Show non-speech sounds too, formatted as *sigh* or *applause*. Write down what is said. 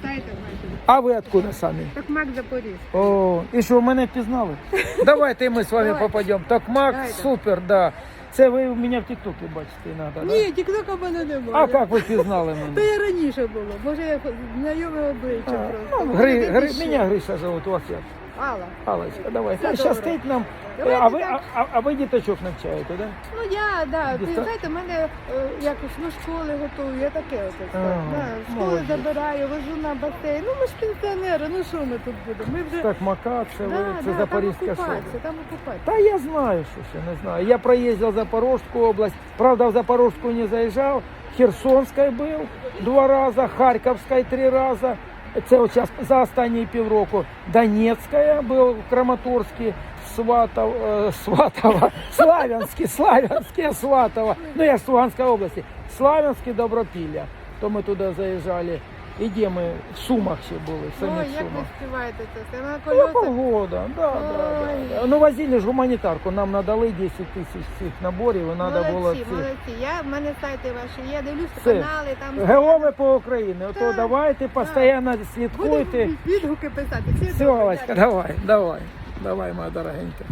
знаєте. А ви откуда самі? Токмак Запорізький. О, і що, мене впізнали? Давайте і ми з вами Давай. попадемо. Токмак, Давайте. супер, да. Це ви мене в Тіктокі бачите іноді, Ні, тіктока в мене немає. А як ви впізнали То мене? я раніше було. Може, я знайоме обличчя просто. ну, Гри, Гри, мене Гриша зовут, вас як? Алла. Аллочка, давай. Все Зараз добре. стить нам. А ви, так. а, а ви діточок навчаєте, да? Ну я, да, ти Діста- знаєте, мене е, якось ну, школи готую, я таке. Ага, Да, школи молодець. забираю, вожу на басейн. Ну ми ж пенсіонери, ну що ми тут будемо? Ми вже Токмака, це ви, да, це да, Запорізька там школа. окупація, там окупація. Та я знаю, що ще не знаю. Я проїздив Запорожську область. Правда, в Запорожську не заїжджав. Херсонська був два рази, Харківська три рази. Це от зараз за останні півроку. Донецька був Краматорський, Сватов, е, Сватова, *laughs* Славянський, Славянське, Сватова. Ну я ж з Луганської області. Славянське, Добропілля. То ми туди заїжджали. І де ми в Сумах ще були, в Ой, самих як ви Сумах. співаєте це? Це на Ну, полгода, да, да, да. Ну, возили ж гуманитарку, нам надали 10 тисяч цих наборів, і треба було Молодці, ці. молодці. Я, в мене сайти ваші є, дивлюся Все. канали, там Геоми по Україні, ото Так, давайте, постійно слідкуйте. Будемо відгуки писати. Всі Все, добре, дякую. давай, давай, давай, моя дорогенька.